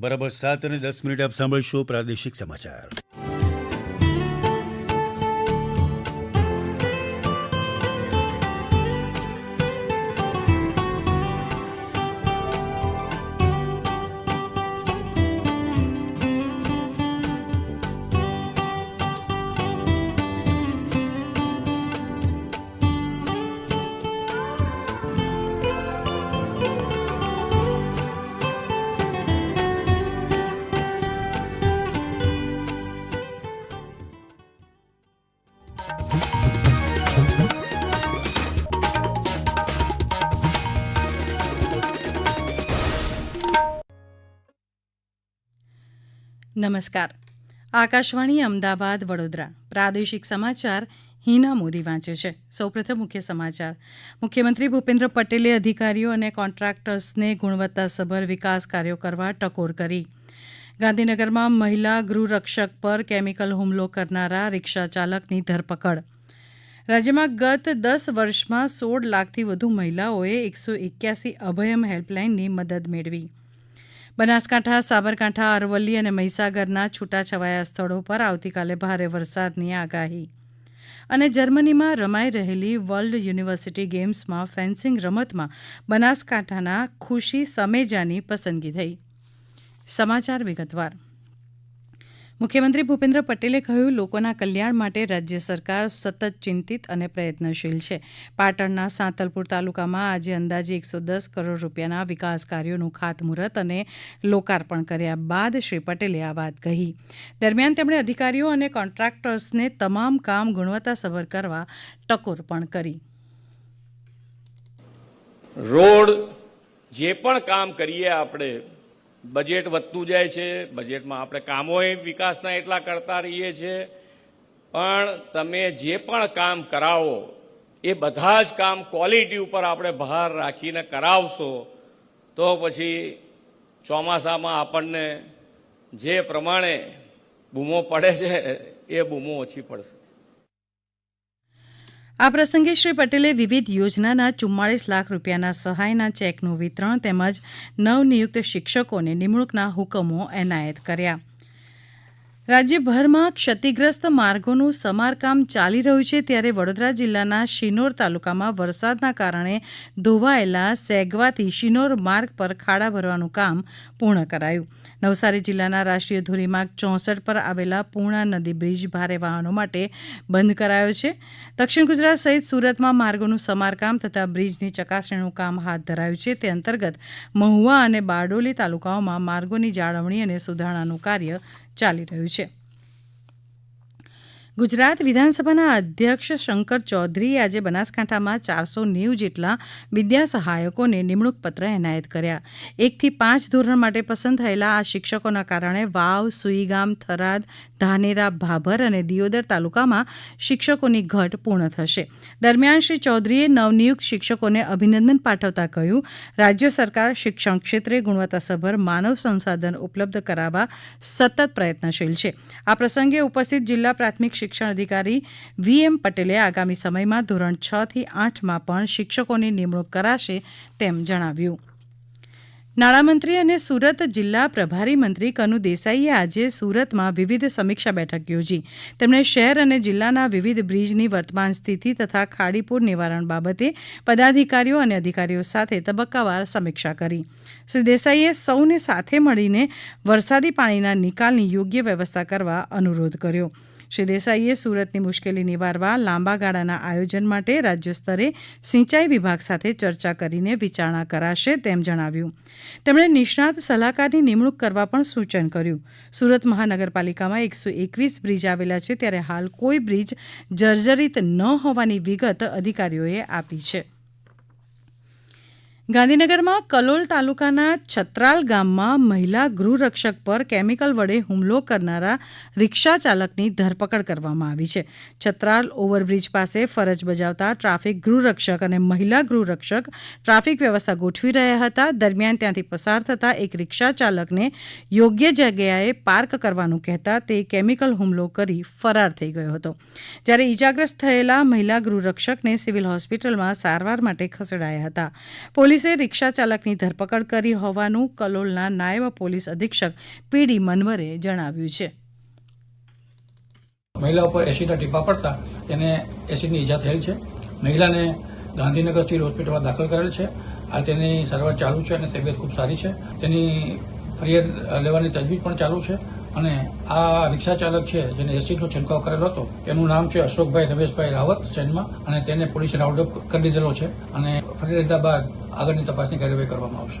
બરાબર સાત અને દસ મિનિટ આપ સાંભળશો પ્રાદેશિક સમાચાર. નમસ્કાર. આકાશવાણી અમદાવાદ વડોદરા. પ્રાદેશિક સમાચાર હિના મોદી વાંચે છે. સૌપ્રથમ મુખ્ય સમાચાર. મુખ્યમંત્રી ભૂપેન્દ્ર પટેલે અધિકારીઓ અને કોન્ટ્રાક્ટર્સને ગુણવત્તાસભર વિકાસ કાર્યો કરવા ટકોર કરી. ગાંધીનગરમાં મહિલા ગૃહરક્ષક પર કેમિકલ હુમલો કરનારા રિક્ષા ચાલકની ધરપકડ. રાજ્યમાં ગત દસ વર્ષમાં સોળ લાખથી વધુ મહિલાઓએ એકસો એક્યાસી અભયમ હેલ્પલાઇનની મદદ મેળવી. બનાસકાંઠા, સાબરકાંઠા, અરવલ્લી અને મહીસાગરના છૂટાછવાયા સ્થળો પર આવતીકાલે ભારે વરસાદની આગાહી. અને જર્મનીમાં રમાઈ રહેલી વર્લ્ડ યુનિવર્સિટી ગેમ્સમાં ફેન્સિંગ રમતમાં બનાસકાંઠાના ખુશી સમેજાની પસંદગી થઈ. સમાચાર વિગતવાર. મુખ્યમંત્રી ભૂપેન્દ્ર પટેલે કહ્યું, લોકોના કલ્યાણ માટે રાજ્ય સરકાર સતત ચિંતિત અને પ્રયત્નશીલ છે. પાટણના સાંતલપુર તાલુકામાં આજે અંદાજે એકસો દસ કરોડ રૂપિયાના વિકાસ કાર્યોનું ખાતમુહૂર્ત અને લોકાર્પણ કર્યા બાદ શ્રી પટેલે આ વાત કહી. દરમિયાન તેમણે અધિકારીઓ અને કોન્ટ્રાક્ટર્સને તમામ કામ ગુણવત્તાસભર કરવા ટકોર પણ કરી. રોડ જે પણ કામ કરીએ આપણે બજેટ વધતું જાય છે, બજેટમાં આપણે કામોય વિકાસના એટલા કરતા રહીએ છીએ પણ તમે જે પણ કામ કરાવો, એ બધા જ કામ ક્વોલિટી ઉપર આપણે ભાર રાખીને કરાવશો, તો પછી ચોમાસામાં આપણને જે પ્રમાણે બૂમો પડે છે, એ બૂમો ઓછી પડશે. આ પ્રસંગે શ્રી પટેલે વિવિધ યોજનાના ચુમ્માળીસ લાખ રૂપિયાના સહાયના ચેકનું વિતરણ તેમજ નવનિયુક્ત શિક્ષકોને નિમણૂકના હુકમો એનાયત કર્યા. રાજ્યભરમાં ક્ષતિગ્રસ્ત માર્ગોનું સમારકામ ચાલી રહ્યું છે ત્યારે વડોદરા જિલ્લાના શિનોર તાલુકામાં વરસાદના કારણે ધોવાયેલા સેગવાથી શિનોર માર્ગ પર ખાડા ભરવાનું કામ પૂર્ણ કરાયું. નવસારી જિલ્લાના રાષ્ટ્રીય ધોરીમાર્ગ ચોસઠ પર આવેલા પૂર્ણા નદી બ્રિજ ભારે વાહનો માટે બંધ કરાયો છે. દક્ષિણ ગુજરાત સહિત સુરતમાં માર્ગોનું સમારકામ તથા બ્રિજની ચકાસણીનું કામ હાથ ધરાયું છે. તે અંતર્ગત મહુવા અને બારડોલી તાલુકાઓમાં માર્ગોની જાળવણી અને સુધારણાનું કાર્ય ચાલી રહ્યું છે. ગુજરાત વિધાનસભાના અધ્યક્ષ શંકર ચૌધરીએ આજે બનાસકાંઠામાં ચારસો નેવું જેટલા વિદ્યા સહાયકોને નિમણૂક પત્ર એનાયત કર્યા. એકથી પાંચ ધોરણ માટે પસંદ થયેલા આ શિક્ષકોના કારણે વાવ, સુઈગામ, થરાદ, ધાનેરા, ભાભર અને દિયોદર તાલુકામાં શિક્ષકોની ઘટ પૂર્ણ થશે. દરમિયાન શ્રી ચૌધરીએ નવનિયુક્ત શિક્ષકોને અભિનંદન પાઠવતા કહ્યું, રાજ્ય સરકાર શિક્ષણ ક્ષેત્રે ગુણવત્તાસભર માનવ સંસાધન ઉપલબ્ધ કરાવવા સતત પ્રયત્નશીલ છે. આ પ્રસંગે ઉપસ્થિત જિલ્લા પ્રાથમિક શિક્ષણ અધિકારી વી એમ પટેલે આગામી સમયમાં ધોરણ છ થી આઠમાં પણ શિક્ષકોની નિમણૂક કરાશે તેમ જણાવ્યું. નાણામંત્રી અને સુરત જિલ્લા પ્રભારી મંત્રી કનુ દેસાઈએ આજે સુરતમાં વિવિધ સમીક્ષા બેઠક યોજી. તેમણે શહેર અને જિલ્લાના વિવિધ બ્રિજની વર્તમાન સ્થિતિ તથા ખાડીપુર નિવારણ બાબતે પદાધિકારીઓ અને અધિકારીઓ સાથે તબક્કાવાર સમીક્ષા કરી. શ્રી દેસાઈએ સૌને સાથે મળીને વરસાદી પાણીના નિકાલની યોગ્ય વ્યવસ્થા કરવા અનુરોધ કર્યો. શ્રી દેસાઈએ સુરતની મુશ્કેલી નિવારવા લાંબા ગાળાના આયોજન માટે રાજ્ય સ્તરે સિંચાઈ વિભાગ સાથે ચર્ચા કરીને વિચારણા કરાશે તેમ જણાવ્યું. તેમણે નિષ્ણાત સલાહકારની નિમણૂક કરવા પણ સૂચન કર્યું. સુરત મહાનગરપાલિકામાં એકસો એકવીસ બ્રિજ આવેલા છે, ત્યારે હાલ કોઈ બ્રિજ જર્જરિત ન હોવાની વિગત અધિકારીઓએ આપી છે. ગાંધીનગરમાં કલોલ તાલુકાના છત્રાલ ગામમાં મહિલા ગૃહરક્ષક પર કેમિકલ વડે હુમલો કરનારા રિક્ષા ચાલકની ધરપકડ કરવામાં આવી છે. છત્રાલ ઓવરબ્રિજ પાસે ફરજ બજાવતા ટ્રાફિક ગૃહરક્ષક અને મહિલા ગૃહરક્ષક ટ્રાફિક વ્યવસ્થા ગોઠવી રહ્યા હતા. દરમિયાન ત્યાંથી પસાર થતા એક રિક્ષા ચાલકને યોગ્ય જગ્યાએ પાર્ક કરવાનું કહેતા તે કેમિકલ હુમલો કરી ફરાર થઈ ગયો હતો. જ્યારે ઈજાગ્રસ્ત થયેલા મહિલા ગૃહરક્ષકને સિવિલ હોસ્પિટલમાં સારવાર માટે ખસેડાયા હતા. પોલીસ પોલીસે રિક્ષા ચાલકની ધરપકડ કરી હોવાનું કલોલના નાયબ પોલીસ અધિક્ષક પીડી મનવરે જણાવ્યું છે. મહિલા ઉપર એસિડના ટીપા પડતા તેને એસિડની ઈજા થયેલ છે. મહિલાને ગાંધીનગર સિવિલ હોસ્પિટલમાં દાખલ કરેલ છે. હાલ તેની સારવાર ચાલુ છે અને તબિયત ખૂબ સારી છે. તેની ફરિયાદ લેવાની તજવીજ પણ ચાલુ છે. અને આ રિક્ષા ચાલક છે, જેને એસિડનો છંટકાવ કરેલો હતો તેનું નામ છે અશોકભાઈ રમેશભાઈ રાવત ચેનમાં અને તેને પોલીસે રાઉન્ડ અપ કરી દીધેલો છે અને ફરી લીધા બાદ આગળની તપાસની કાર્યવાહી કરવામાં આવશે.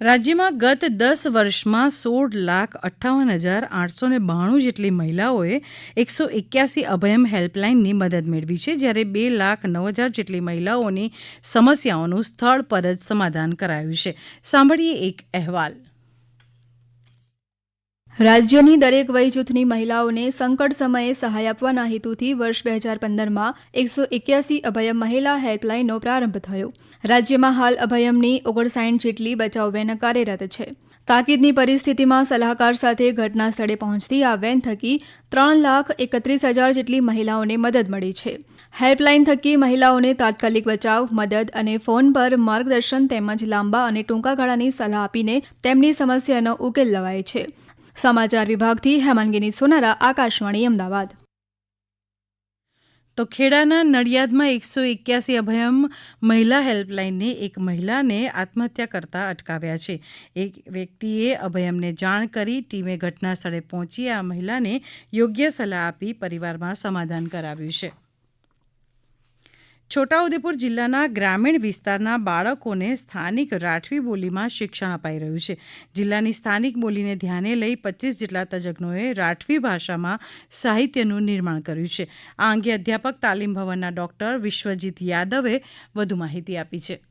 રાજ્યમાં ગત દસ વર્ષમાં સોળ લાખ અઠ્ઠાવન હજાર આઠસો ને બાણું જેટલી મહિલાઓએ એકસો એક્યાસી અભયમ હેલ્પલાઇનની મદદ મેળવી છે, જ્યારે બે લાખ નવ હજાર જેટલી મહિલાઓની સમસ્યાઓનું સ્થળ પર જ સમાધાન કરાયું છે. સાંભળીએ એક અહેવાલ. રાજ્યની દરેક વય જૂથની મહિલાઓને સંકટ સમયે સહાય આપવાના હેતુથી વર્ષ બે હજાર પંદરમાં એકસો એક્યાસી અભયમ મહિલા હેલ્પલાઇનનો પ્રારંભ થયો. રાજ્યમાં હાલ અભયમની ઓગણસાઠ જેટલી બચાવ વેન કાર્યરત છે. તાકીદની પરિસ્થિતિમાં સલાહકાર સાથે ઘટના સ્થળે પહોંચતી આ વેન થકી ત્રણ લાખ એકત્રીસ હજાર જેટલી મહિલાઓને મદદ મળી છે. હેલ્પલાઇન થકી મહિલાઓને તાત્કાલિક બચાવ, મદદ અને ફોન પર માર્ગદર્શન તેમજ લાંબા અને ટૂંકા ગાળાની સલાહ આપીને તેમની સમસ્યાનો ઉકેલ લવાય છે. સમાચાર વિભાગથી હેમાંગીની સોનારા, આકાશવાણી, અમદાવાદ. તો ખેડાના નડિયાદમાં એકસો એક્યાસી અભયમ મહિલા હેલ્પલાઇનને એક મહિલાને આત્મહત્યા કરતા અટકાવ્યા છે. એક વ્યક્તિએ અભયમને જાણ કરી ટીમે ઘટના સ્થળે પહોંચી આ મહિલાને યોગ્ય સલાહ આપી પરિવારમાં સમાધાન કરાવ્યું છે. છોટાઉદેપુર જિલ્લાના ગ્રામીણ વિસ્તારના બાળકોને સ્થાનિક રાઠવી બોલીમાં શિક્ષણ અપાઈ રહ્યું છે. જિલ્લાની સ્થાનિક બોલીને ધ્યાને લઈ પચીસ જેટલા તજજ્ઞોએ રાઠવી ભાષામાં સાહિત્યનું નિર્માણ કર્યું છે. આ અંગે અધ્યાપક તાલીમ ભવનના ડોક્ટર વિશ્વજીત યાદવે વધુ માહિતી આપી છે.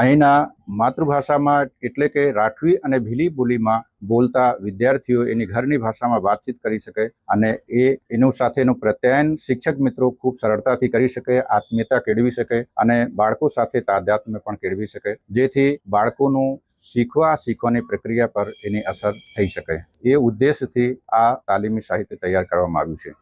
અહીંના માતૃભાષામાં એટલે કે રાઠવી અને ભીલી બોલીમાં બોલતા વિદ્યાર્થીઓ એની ઘરની ભાષામાં વાતચીત કરી શકે અને એ એનું સાથેનું પ્રત્યાયન શિક્ષક મિત્રો ખૂબ સરળતાથી કરી શકે, આત્મીયતા કેળવી શકે અને બાળકો સાથે તાદાત્મ્ય પણ કેળવી શકે, જેથી બાળકોનું શીખવા શીખવાની પ્રક્રિયા પર એની અસર થઈ શકે. એ ઉદ્દેશથી આ તાલીમી સાહિત્ય તૈયાર કરવામાં આવ્યું છે.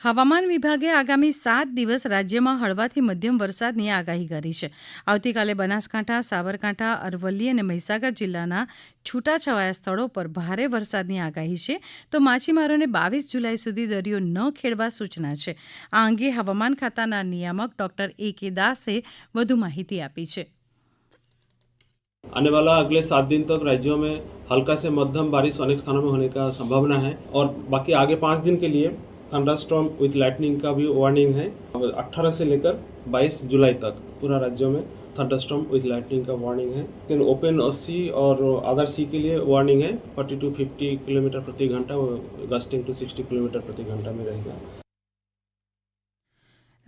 હવામાન વિભાગે આગામી સાત દિવસ રાજ્યમાં હળવાથી મધ્યમ વરસાદની આગાહી કરી છે આવતીકાલે બનાસકાંઠા સાબરકાંઠા અરવલ્લી અને મહીસાગર જિલ્લાના છૂટાછવાયા સ્થળો પર ભારે વરસાદની આગાહી છે તો માછીમારોને બાવીસ જુલાઈ સુધી દરિયો ન ખેડવા સૂચના છે આ અંગે હવામાન ખાતાના નિયામક ડોક્ટર એ કે દાસે વધુ માહિતી આપી છે आने वाला अगले सात दिन तक राज्यों में हल्का से मध्यम बारिश अनेक स्थानों में होने का संभावना है और बाकी आगे पाँच दिन के लिए थंडरस्टॉर्म विथ लाइटनिंग का भी वार्निंग है। 18 से लेकर 22 जुलाई तक पूरा राज्य में थंडरस्टॉर्म विथ लाइटनिंग का वार्निंग है। लेकिन ओपन सी और अदर सी के लिए वार्निंग है। 40 टू 50 किलोमीटर प्रति घंटा गस्टिंग टू 60 किलोमीटर प्रति घंटा में रहेगा।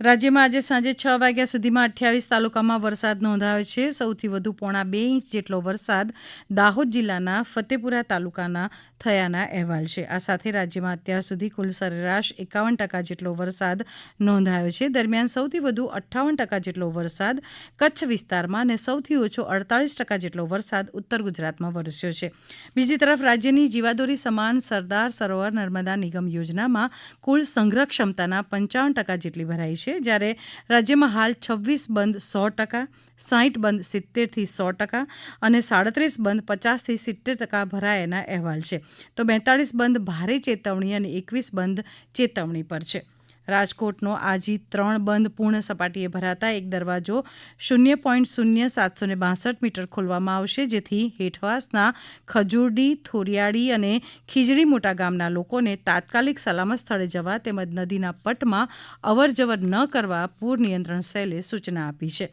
રાજ્યમાં આજે સાંજે છ વાગ્યા સુધીમાં અઠ્યાવીસ તાલુકામાં વરસાદ નોંધાયો છે. સૌથી વધુ પોણા બે ઇંચ જેટલો વરસાદ દાહોદ જિલ્લાના ફતેપુરા તાલુકાના થયાના અહેવાલ છે. આ સાથે રાજ્યમાં અત્યાર સુધી કુલ સરેરાશ એકાવન ટકા જેટલો વરસાદ નોંધાયો છે. દરમિયાન સૌથી વધુ અઠ્ઠાવન ટકા જેટલો વરસાદ કચ્છ વિસ્તારમાં અને સૌથી ઓછો અડતાળીસ ટકા જેટલો વરસાદ ઉત્તર ગુજરાતમાં વરસ્યો છે. બીજી તરફ રાજ્યની જીવાદોરી સમાન સરદાર સરોવર નર્મદા નિગમ યોજનામાં કુલ સંગ્રહ ક્ષમતાના પંચાવન ટકા જેટલી ભરાઈ છે. જ્યારે રાજ્યમાં હાલ છવ્વીસ બંધ સો ટકા સાહીઠ બંધ સિત્તેરથી સો ટકા અને સાડત્રીસ બંધ પચાસથી સિત્તેર ટકા ભરાયાના અહેવાલ છે. તો બેતાળીસ બંધ ભારે ચેતવણી અને એકવીસ બંધ ચેતવણી પર છે. રાજકોટનો આજી ત્રણ બંધ પૂર્ણ સપાટીએ ભરાતા એક દરવાજો શૂન્ય પોઈન્ટ શૂન્ય સાતસો બાસઠ મીટર ખોલવામાં આવશે. જેથી હેઠવાસના ખજુરડી, થોરિયાળી અને ખીજડી મોટા ગામના લોકોને તાત્કાલિક સલામત સ્થળે જવા તેમજ નદીના પટમાં અવરજવર ન કરવા પૂર નિયંત્રણ સેલે સૂચના આપી છે.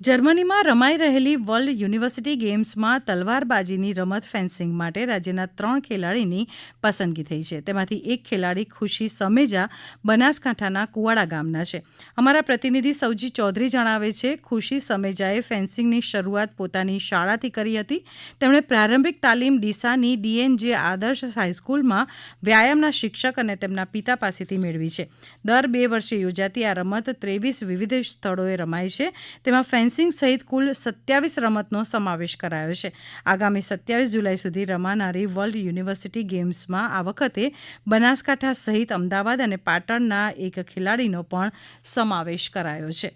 જર્મનીમાં રમાઈ રહેલી વર્લ્ડ યુનિવર્સિટી ગેમ્સમાં તલવારબાજીની રમત ફેન્સિંગ માટે રાજ્યના ત્રણ ખેલાડીની પસંદગી થઈ છે. તેમાંથી એક ખેલાડી ખુશી સમેજા બનાસકાંઠાના કુવાડા ગામના છે. અમારા પ્રતિનિધિ સૌજી ચૌધરી જણાવે છે, ખુશી સમેજાએ ફેન્સિંગની શરૂઆત પોતાની શાળાથી કરી હતી. તેમણે પ્રારંભિક તાલીમ ડીસાની ડીએનજે આદર્શ હાઈસ્કૂલમાં વ્યાયામના શિક્ષક અને તેમના પિતા પાસેથી મેળવી છે. દર બે વર્ષે યોજાતી આ રમત ત્રેવીસ વિવિધ સ્થળોએ રમાય છે. તેમાં ફેન્સિંગ સહિત કુલ સત્યાવીસ રમતનો સમાવેશ કરાયો છે. આગામી સત્યાવીસ જુલાઈ સુધી રમાનારી વર્લ્ડ યુનિવર્સિટી ગેમ્સમાં આ વખતે બનાસકાંઠા સહિત અમદાવાદ અને પાટણના એક ખેલાડીનો પણ સમાવેશ કરાયો છે.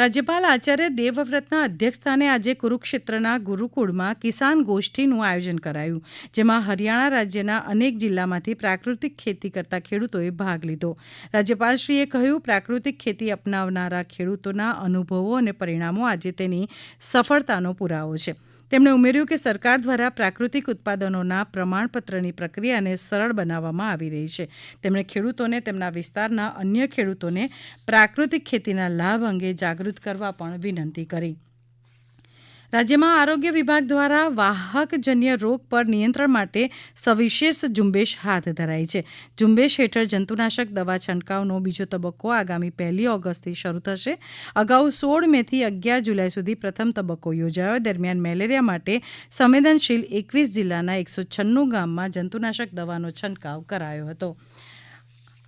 રાજ્યપાલ આચાર્ય દેવવ્રતના અધ્યક્ષસ્થાને આજે કુરુક્ષેત્રના ગુરુકુળમાં કિસાન ગોષ્ઠીનું આયોજન કરાયું, જેમાં હરિયાણા રાજ્યના અનેક જિલ્લામાંથી પ્રાકૃતિક ખેતી કરતા ખેડૂતોએ ભાગ લીધો. રાજ્યપાલશ્રીએ કહ્યું, પ્રાકૃતિક ખેતી અપનાવનારા ખેડૂતોના અનુભવો અને પરિણામો આજે તેની સફળતાનો પુરાવો છે. તેમણે ઉમેર્યું કે સરકાર દ્વારા પ્રાકૃતિક ઉત્પાદનોના પ્રમાણપત્રની પ્રક્રિયાને સરળ બનાવવામાં આવી રહી છે. તેમણે ખેડૂતોને તેમના વિસ્તારના અન્ય ખેડૂતોને પ્રાકૃતિક ખેતીના લાભ અંગે જાગૃત કરવા પણ વિનંતી કરી. રાજ્યમાં આરોગ્ય વિભાગ દ્વારા વાહકજન્ય રોગ પર નિયંત્રણ માટે સવિશેષ ઝુંબેશ હાથ ધરાઈ છે. ઝુંબેશ હેઠળ જંતુનાશક, દવા છંટકાવનો બીજો તબક્કો આગામી પહેલી ઓગસ્ટથી શરૂ થશે. અગાઉ સોળ મેથી અગિયાર જુલાઈ સુધી પ્રથમ તબક્કો યોજાયો. દરમિયાન મેલેરિયા માટે સંવેદનશીલ એકવીસ જિલ્લાના એકસો છન્નું ગામમાં જંતુનાશક, દવાનો છંટકાવ કરાયો હતો.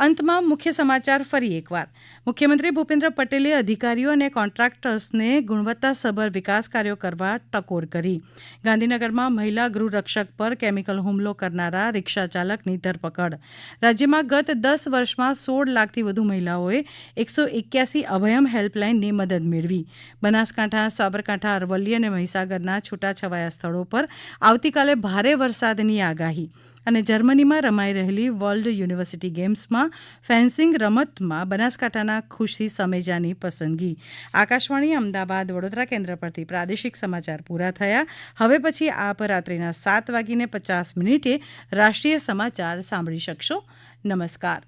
અંતમાં મુખ્ય સમાચાર ફરી એકવાર. મુખ્યમંત્રી ભૂપેન્દ્ર પટેલે અધિકારીઓ અને કોન્ટ્રાક્ટર્સને ગુણવત્તાસભર વિકાસ કાર્યો કરવા ટકોર કરી. ગાંધીનગરમાં મહિલા ગૃહરક્ષક પર કેમિકલ હુમલો કરનારા રિક્ષા ચાલકની ધરપકડ. રાજ્યમાં ગત દસ વર્ષમાં સોળ લાખથી વધુ મહિલાઓએ એકસો એક્યાસી અભયમ હેલ્પલાઇનની મદદ મેળવી. બનાસકાંઠા, સાબરકાંઠા, અરવલ્લી અને મહીસાગરના છૂટાછવાયા સ્થળો પર આવતીકાલે ભારે વરસાદની આગાહી. અને જર્મનીમાં રમાઈ રહેલી વર્લ્ડ યુનિવર્સિટી ગેમ્સમાં ફેન્સિંગ રમતમાં બનાસકાંઠાના ખુશી સમેજાની પસંદગી. આકાશવાણી અમદાવાદ વડોદરા કેન્દ્ર પરથી પ્રાદેશિક સમાચાર પૂરા થયા. હવે પછી આપ રાત્રિના સાત વાગીને પચાસ મિનિટે રાષ્ટ્રીય સમાચાર સાંભળી શકશો. નમસ્કાર.